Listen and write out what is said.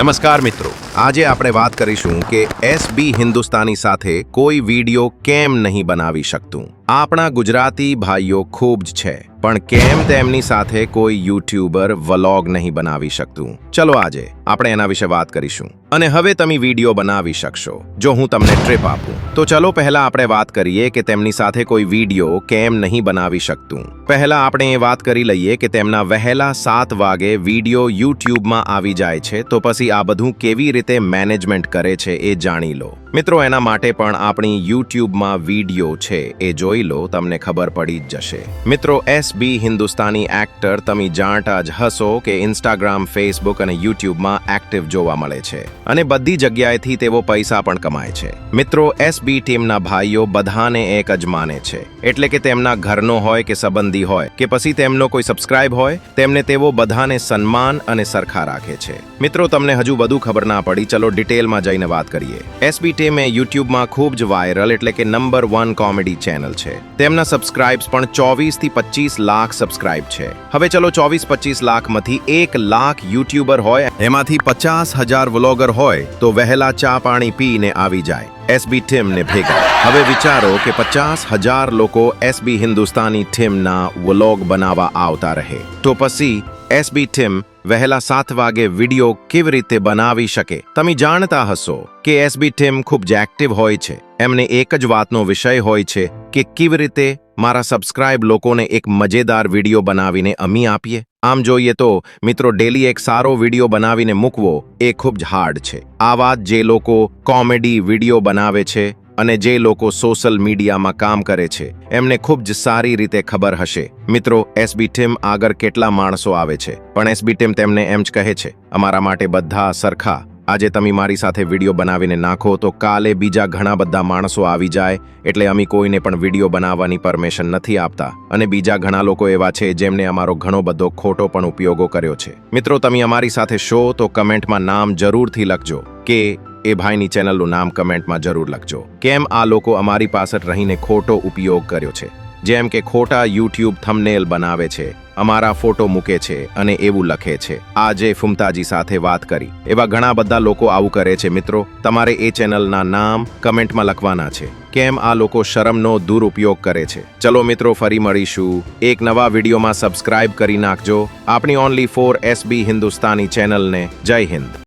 નમસ્કાર મિત્રો. આજે આપણે વાત કરીશું કે એસબી હિન્દુસ્તાની સાથે કોઈ વીડિયો કેમ નહીં બનાવી શકતું? આપણા ગુજરાતી ભાઈઓ ખૂબ જ છે, પણ કેમ તેમની સાથે કોઈ યુટ્યુબર વ્લોગ નહીં બનાવી શકતું? ચલો આજે આપણે એના વિશે વાત કરીશું. અને હવે તમે વીડિયો બનાવી શકશો, જો હું તમને ટ્રીપ આપું. તો ચલો પહેલા આપણે વાત કરીએ કે તેમની સાથે કોઈ વીડિયો કેમ નહીં બનાવી શકતું. પહેલા આપણે એ વાત કરી લઈએ કે તેમના વહેલા સાત વાગે વીડિયો યુટ્યુબમાં આવી જાય છે, તો પછી આ બધું કેવી રીતે મેનેજમેન્ટ કરે છે એ જાણી લો. મિત્રો, એના માટે પણ આપણી યુટ્યુબમાં વીડિયો છે. એ જોઈ લો, તમને ખબર પડી જ જશે. મિત્રો એસબી હિન્દુસ્તાની એક્ટર, તમે જાણતા જ હશો કે ઇન્સ્ટાગ્રામ, ફેસબુક અને યુટ્યુબમાં એક્ટિવ જોવા મળે છે. અને બધી જગ્યાએથી તેઓ પૈસા પણ કમાય છે. મિત્રો એસબી ટીમના ભાઈઓ બધાને એક જ માને છે. એટલે કે તેમના ઘરનો હોય કે સંબંધી હોય, કે પછી તેમનો કોઈ સબસ્ક્રાઇબ હોય, તેમને તેઓ બધાને સન્માન અને સરખા રાખે છે. મિત્રો, તમને હજુ બધું ખબર ના પડી. ચલો, ડિટેલમાં જઈને વાત કરીએ. એસબી ટીમ એ યુટ્યુબમાં ખૂબ જ વાયરલ એટલે કે નંબર વન કોમેડી ચેનલ છે. તેમના સબસ્ક્રાઇબ્સ પણ ચોવીસથી પચીસ લાખ સબસ્ક્રાઇબ છે. હવે ચલો ચોવીસ પચીસ લાખમાંથી એક લાખ યુટ્યુબર હોય, એમાંથી પચાસ હજાર વ્લોગર હોય, તો વહેલા ચા પાણી પીને આવી જાય. એસબી ટીમને ભેગા. હવે વિચારો કે પચાસ હજાર લોકો એસબી હિન્દુસ્તાની ટીમના વ્લોગ બનાવવા આવતા રહે. તો પછી એસબી ટીમ વહેલા સાત વાગે વીડિયો કેવી રીતે બનાવી શકે? તમે જાણતા હશો કે એસબી ટીમ ખૂબ જ એક્ટિવ હોય છે. એમને એક જ વાતનો વિષય હોય છે કે કેવી રીતે મારા સબસ્ક્રાઇબ લોકોને એક મજેદાર વીડિયો બનાવીને અમી આપીએ? આમ જોઈએ તો, મિત્રો ડેલી એક સારો વીડિયો બનાવીને મૂકવો એ ખૂબ જ હાર્ડ છે. આ વાત જે લોકો કોમેડી વીડિયો બનાવે છે અને જે લોકો સોશિયલ મીડિયામાં કામ કરે છે, એમને ખૂબ જ સારી રીતે ખબર હશે. મિત્રો, એસબી ટીમ આગળ કેટલા માણસો આવે છે? પણ એસબી ટીમ તેમને એમ જ કહે છે, અમારા માટે બધા સરખા. આજે તમે મારી સાથે વીડિયો બનાવીને નાખો તો કાલે બીજા ઘણા બધા માણસો આવી જાય, એટલે અમે કોઈને પણ વીડિયો બનાવવાની પરમિશન નથી આપતા. અને બીજા ઘણા લોકો એવા છે જેમને અમારો ઘણો બધો ખોટો પણ ઉપયોગો કર્યો છે. મિત્રો, તમે અમારી સાથે શો તો કમેન્ટમાં નામ જરૂરથી લખજો. કે એ ભાઈની ચેનલનું નામ કમેન્ટમાં જરૂર લખજો. કેમ આ લોકો અમારી પાસે રહીને ખોટો ઉપયોગ કર્યો છે? જેમ કે ખોટા યુટ્યુબ થમનેલ બનાવે છે, અમારા ફોટો મૂકે છે અને એવું લખે છે. આજે ફુમતાજી સાથે વાત કરી. એવા ઘણા બધા લોકો આવું કરે છે. મિત્રો, તમારે એ ચેનલના નામ કમેન્ટમાં લખવાના છે. કેમ આ લોકો શરમનો દુરુપયોગ કરે છે? ચલો મિત્રો, ફરી મળીશું. એક નવા વિડીયોમાં સબસ્ક્રાઇબ કરી નાખજો. આપણી ઓનલી ફોર એસબી હિન્દુસ્તાની ચેનલને જય હિન્દ.